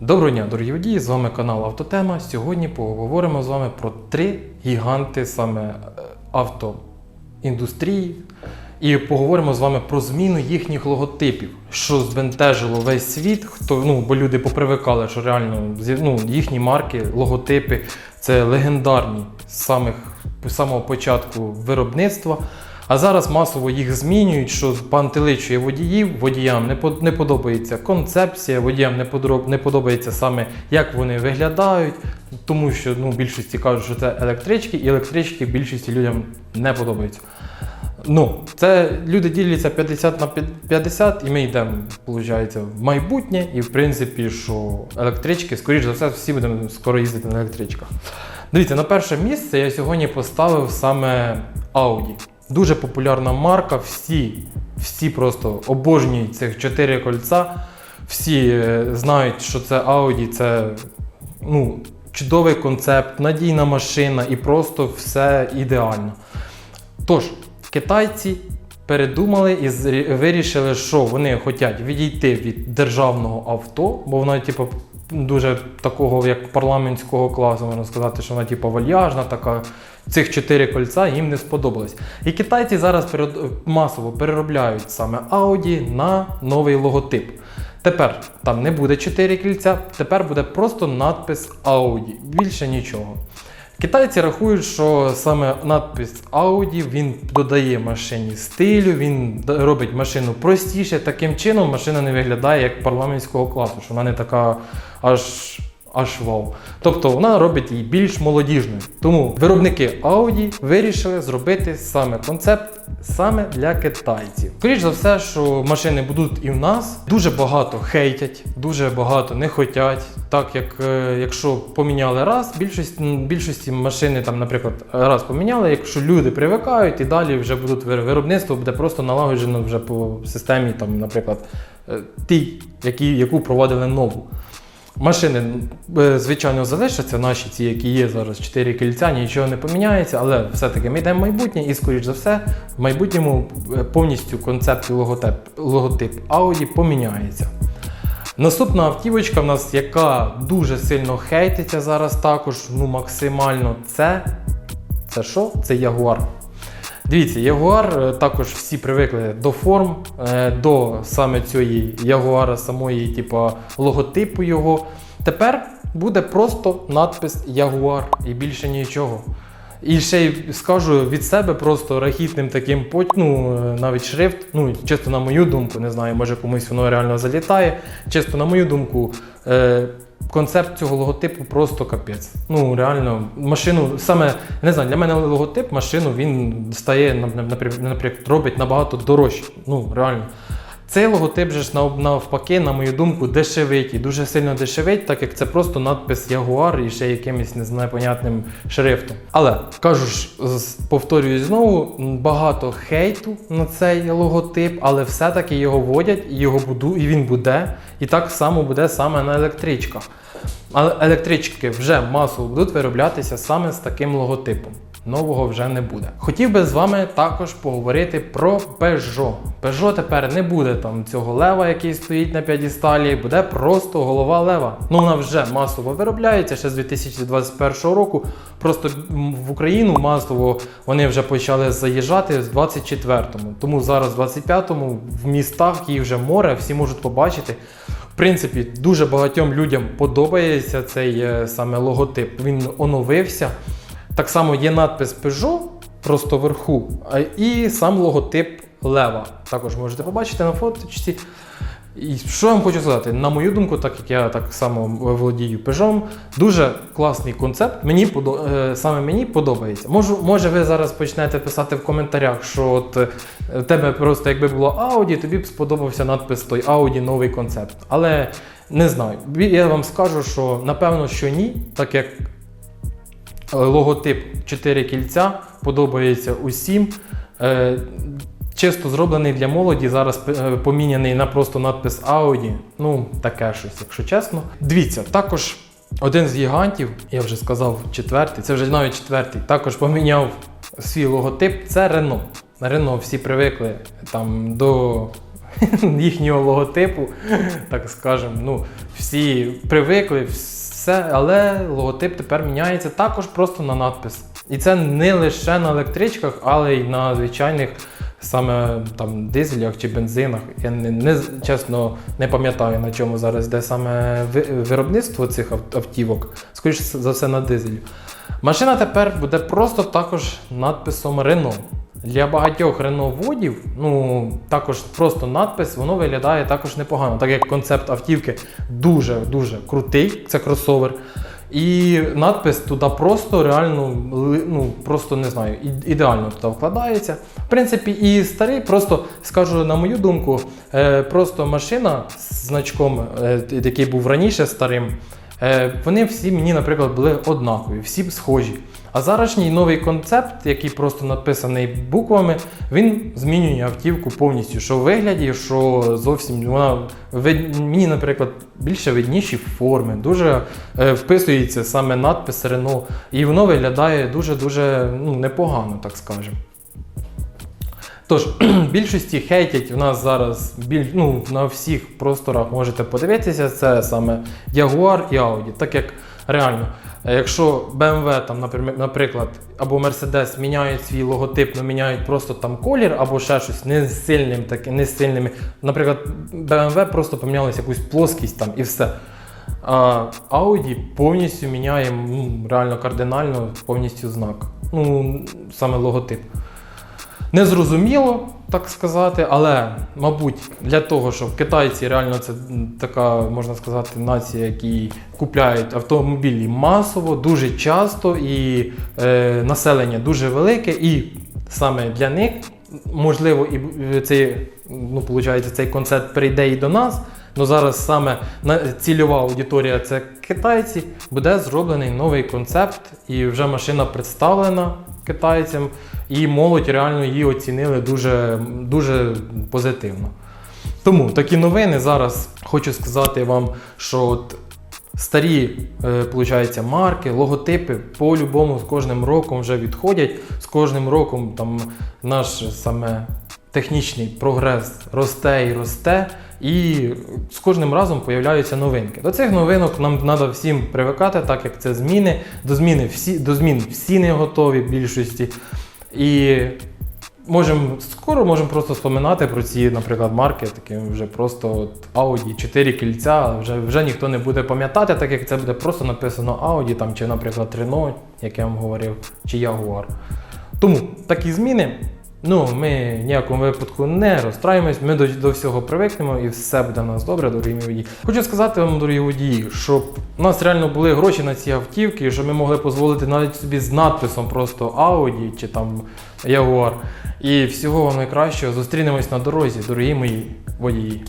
Доброго дня, дорогі водії! З вами канал Автотема. Сьогодні поговоримо з вами про три гіганти саме е, автоіндустрії. І поговоримо з вами про зміну їхніх логотипів, що збентежило весь світ. Хто ну бо люди попривикали, що реально ну, їхні марки, логотипи це легендарні з самих самого початку виробництва. А зараз масово їх змінюють, що пантеличує водіїв. Водіям не, по- не подобається концепція, водіям не подобається саме, як вони виглядають, тому що ну, більшості кажуть, що це електрички, і електрички більшості людям не подобаються. Ну, це люди діляться 50 на 50, і ми йдемо, виходить, в майбутнє. І в принципі, що електрички, скоріш за все, всі будемо скоро їздити на електричках. Дивіться, на перше місце я сьогодні поставив саме Audi. Дуже популярна марка. Всі, всі просто обожнюють цих чотири кольця. Всі е, знають, що це Audi, це ну, чудовий концепт, надійна машина і просто все ідеально. Тож, китайці передумали і вирішили, що вони хочуть відійти від державного авто, бо вона, типу, дуже такого, як парламентського класу, можна сказати, що вона, типу, вальяжна, така. Цих чотири кольця їм не сподобалось. І китайці зараз перед- масово переробляють саме Audi на новий логотип. Тепер там не буде 4 кільця, тепер буде просто надпис Audi. Більше нічого. Китайці рахують, що саме надпис Audi він додає машині стилю, він робить машину простіше. Таким чином машина не виглядає як парламентського класу, що вона не така аж. Аж вау. Тобто вона робить її більш молодіжною. Тому виробники Audi вирішили зробити саме концепт саме для китайців. Скоріше за все, що машини будуть і в нас. Дуже багато хейтять, дуже багато не хотять. Так як е, якщо поміняли раз, більшість, більшості машини там, наприклад, раз поміняли, якщо люди привикають і далі вже будуть виробництво буде просто налагоджено вже по системі, там, наприклад, е, тій, які, яку проводили нову. Машини, е, звичайно, залишаться наші, ці, які є зараз, 4 кільця, нічого не поміняється, але все-таки ми йдемо в майбутнє і, скоріш за все, в майбутньому е, повністю концепт і логотип, логотип Audi поміняється. Наступна автівочка в нас, яка дуже сильно хейтиться зараз також, ну максимально, це. Це що? Це Jaguar. Дивіться, Ягуар е, також всі привикли до форм, е, до саме цієї Ягуара, самої, типу, логотипу його. Тепер буде просто надпис Ягуар і більше нічого. І ще й скажу від себе просто рахітним таким ну, е, навіть шрифт, ну, чисто на мою думку, не знаю, може комусь воно реально залітає. Чисто на мою думку, концепт цього логотипу просто капець. Ну, реально, машину, саме, не знаю, для мене логотип машину він стає, на- на- наприклад, робить набагато дорожче. Ну, реально. Цей логотип же ж нав- навпаки, на мою думку, дешевить і дуже сильно дешевить, так як це просто надпис Ягуар і ще якимось не знаю, понятним шрифтом. Але кажу ж, повторюю знову, багато хейту на цей логотип, але все-таки його вводять і його буду, і він буде. І так само буде саме на електричках. Але електрички вже масово будуть вироблятися саме з таким логотипом. Нового вже не буде. Хотів би з вами також поговорити про Peugeot. Peugeot тепер не буде там цього лева, який стоїть на п'ядісталі, буде просто голова лева. Ну вона вже масово виробляється ще з 2021 року. Просто в Україну масово вони вже почали заїжджати з 24-му. Тому зараз в 25-му в містах їх вже море, всі можуть побачити. Принципі, дуже багатьом людям подобається цей е, саме логотип. Він оновився. Так само є надпис Peugeot просто вверху, і сам логотип Лева. Також можете побачити на фоточці. І що я вам хочу сказати? На мою думку, так як я так само володію Peugeot, дуже класний концепт. Мені е, саме мені подобається. Можу, може, ви зараз почнете писати в коментарях, що от е, тебе просто якби було Audi, тобі б сподобався надпис той Audi новий концепт. Але не знаю. Я вам скажу, що напевно, що ні, так як Е, логотип 4 кільця подобається усім. Чисто зроблений для молоді, зараз е, поміняний на просто надпис Audi. Ну, таке щось, якщо чесно. Дивіться, також один з гігантів, я вже сказав, четвертий, це вже навіть четвертий, також поміняв свій логотип. Це Renault. Renault всі привикли там до їхнього логотипу, так скажемо. Ну, всі привикли, все, але логотип тепер міняється також просто на надпис. І це не лише на електричках, але й на звичайних саме там дизелях чи бензинах. Я не, не чесно не пам'ятаю на чому зараз йде саме виробництво цих автівок. Скоріше за все на дизелі. Машина тепер буде просто також надписом Renault. Для багатьох Renault-водів, ну також просто надпис, воно виглядає також непогано, так як концепт автівки дуже-дуже крутий, це кросовер. І надпис туди просто реально, ну просто не знаю, ідеально туди вкладається. В принципі, і старий, просто скажу на мою думку, е, просто машина з значком, е, який був раніше старим, вони всі мені, наприклад, були однакові, всі схожі. А зарашній новий концепт, який просто написаний буквами, він змінює автівку повністю, що в вигляді, що зовсім вона мені, наприклад, більше видніші форми, дуже е, вписується саме надпис Renault, і воно виглядає дуже-дуже ну, непогано, так скажемо. Тож, більшості хейтять у нас зараз біль, ну, на всіх просторах можете подивитися, це саме Jaguar і Audi. Так як реально, е, якщо BMW, там, наприклад, або Mercedes міняють свій логотип, ну міняють просто там колір або ще щось не сильним, таки, не з сильними. Наприклад, BMW просто помінялася якусь плоскість там і все. А Audi повністю міняє реально кардинально повністю знак. Ну, саме логотип. Незрозуміло, так сказати, але, мабуть, для того, щоб китайці реально це така, можна сказати, нація, які купляють автомобілі масово, дуже часто, і е, населення дуже велике, і саме для них, можливо, і е, цей, ну, виходить, цей концепт прийде і до нас. Ну зараз саме цільова аудиторія це китайці, буде зроблений новий концепт, і вже машина представлена китайцям, і молодь реально її оцінили дуже, дуже позитивно. Тому такі новини зараз хочу сказати вам, що от старі е, марки, логотипи по-любому з кожним роком вже відходять. З кожним роком там наш саме технічний прогрес росте і росте, і з кожним разом появляються новинки. До цих новинок нам треба всім привикати, так як це зміни. До, зміни всі, до змін всі не готові в більшості. І можемо скоро можемо просто споминати про ці, наприклад, марки, такі вже просто от Audi 4 кільця, вже, вже ніхто не буде пам'ятати, так як це буде просто написано Audi, там, чи, наприклад, Renault, як я вам говорив, чи Jaguar. Тому такі зміни. Ну, ми ніякому випадку не розстраємось, ми до, до всього привикнемо і все буде в нас добре, дорогі мої водії. Хочу сказати вам, дорогі водії, щоб у нас реально були гроші на ці автівки, щоб ми могли дозволити навіть собі з надписом просто Audi чи там Jaguar. І всього вам найкращого. Зустрінемось на дорозі, дорогі мої водії.